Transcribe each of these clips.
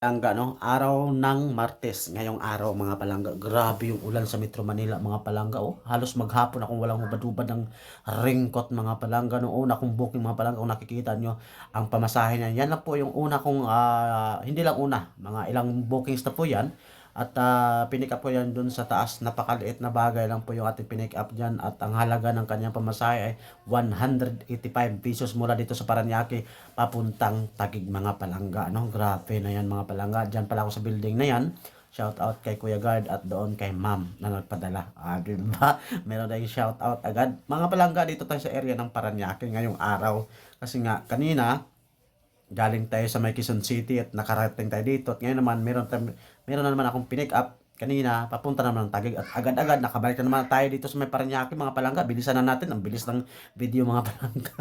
Palangga, no? Araw ng Martes, ngayong araw mga palangga. Grabe yung ulan sa Metro Manila mga palangga. Oh, halos maghapon akong walang hubad-hubad ng ringkot mga palangga. No, una kong booking mga palangga, kung nakikita nyo ang pamasahe niya. Yan lang po yung una kong, ah, hindi lang una, mga ilang bookings na po yan. At uh, pinick up ko yan dun sa taas. Napakaliit na bagay lang po yung ating pinick up dyan. At ang halaga ng kanyang pamasahe ay 185 pesos mula dito sa Paranaque papuntang Tagig mga palangga. No? Grabe na yan mga palangga. Dyan pala ako sa building na yan. Shout out kay Kuya Guard at doon kay Ma'am na nagpadala. Ah, di ba? Meron tayong shout out agad. Mga palangga dito tayo sa area ng Paranaque ngayong araw. Kasi nga kanina galing tayo sa may Quezon City at nakarating tayo dito. At ngayon naman, meron, tayo- meron na naman akong pinick up kanina, papunta naman ng Taguig at agad-agad nakabalik na naman tayo dito sa may Paranaque mga palangga. Bilisan na natin, ang bilis ng video mga palangga.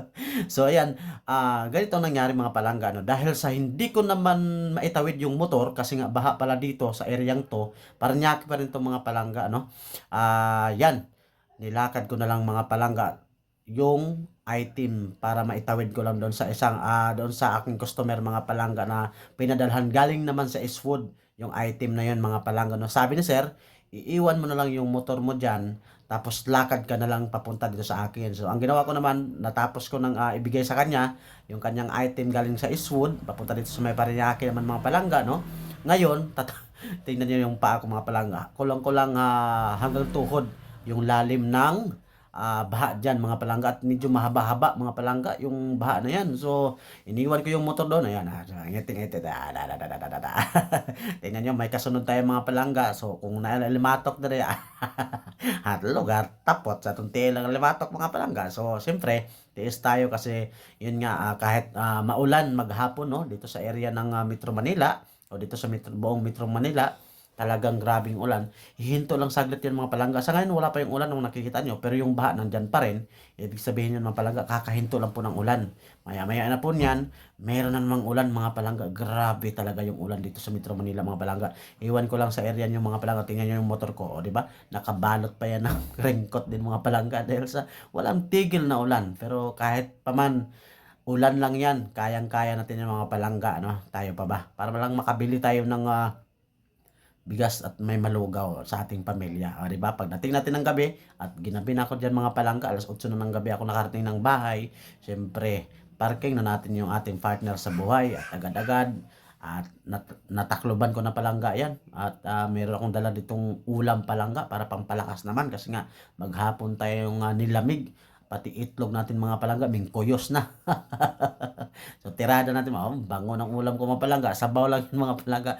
so ayan, ah ganito ang nangyari mga palangga. No? Dahil sa hindi ko naman maitawid yung motor, kasi nga baha pala dito sa areang to, Paranaque pa rin to mga palangga. No? Ah yan, nilakad ko na lang mga palangga yung item para maitawid ko lang doon sa isang ah doon sa aking customer mga palangga na pinadalhan. Galing naman sa Eastwood yung item na yun mga palangga. No sabi ni sir iiwan mo na lang yung motor mo diyan tapos lakad ka na lang papunta dito sa akin. So ang ginawa ko naman natapos ko nang ah, ibigay sa kanya yung kanyang item galing sa Eastwood papunta dito sa may Paranaque naman mga palangga no? Ngayon tata- tingnan niyo yung paa ko mga palangga. Kulang-kulang ah, hanggang tuhod yung lalim ng ah, baha dyan mga palangga at medyo mahaba-haba mga palangga yung baha na yan. So, iniwan ko yung motor doon. Ayan, ah, ngiti-ngiti. Da. Tingnan nyo, may kasunod tayo mga palangga. So, kung naalimatok na rin, at lugar, tapot sa itong lang limatok mga palangga. So, siyempre, tiis tayo kasi yun nga, ah, kahit ah, maulan maghapon no, dito sa area ng ah, Metro Manila o dito sa metro, buong Metro Manila, talagang grabing ulan. Hihinto lang saglit yan mga palangga. Sa ngayon wala pa yung ulan nung nakikita nyo, pero yung baha nandyan pa rin. Ibig sabihin yun mga palangga, kakahinto lang po ng ulan. Maya-maya na po niyan, meron na namang ulan mga palangga. Grabe talaga yung ulan dito sa Metro Manila mga palangga. Iwan ko lang sa area nyo mga palangga, tingnan nyo yung motor ko, o ba? Nakabalot pa yan ng raincoat din mga palangga dahil sa walang tigil na ulan. Pero kahit paman, ulan lang yan, kayang-kaya natin yung mga palangga, no? Tayo pa ba? Para lang makabili tayo ng ah, bigas at may malugaw sa ating pamilya. O, di ba? Pagdating natin ng gabi at ginabi na ako diyan mga palangga, alas 8 na ng gabi ako nakarating ng bahay. Siyempre, parking na natin yung ating partner sa buhay at agad-agad at nat- natakloban ko na palangga yan at ah, meron akong dala ditong ulam palangga para pampalakas naman kasi nga maghapon tayong uh, nilamig pati itlog natin mga palangga mingkoyos na so tirada natin oh, bango ng ulam ko mga palangga sabaw lang yung mga palangga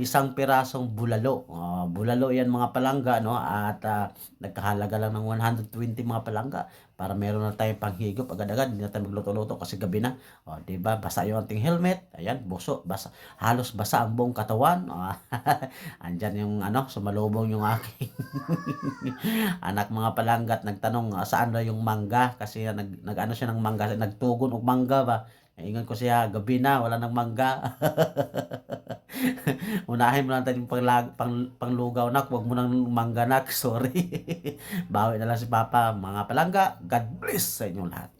isang pirasong bulalo. Uh, bulalo yan mga palangga, no? At uh, nagkahalaga lang ng 120 mga palangga para meron na tayong panghigop agad-agad. Hindi na tayo magluto-luto kasi gabi na. O, di ba? Basa yung ating helmet. Ayan, buso. Basa. Halos basa ang buong katawan. Oh, andyan yung ano, sumalubong yung aking anak mga palangga at nagtanong uh, saan na yung mangga kasi nag, nag ano siya ng mangga, nagtugon og mangga ba. Ingon ko siya, gabi na, wala nang mangga. Unahin mo lang tayo yung pang, pang, panglugaw nak, huwag mo nang mangganak, sorry. Bawi na lang si Papa, mga palangga, God bless sa inyo lahat.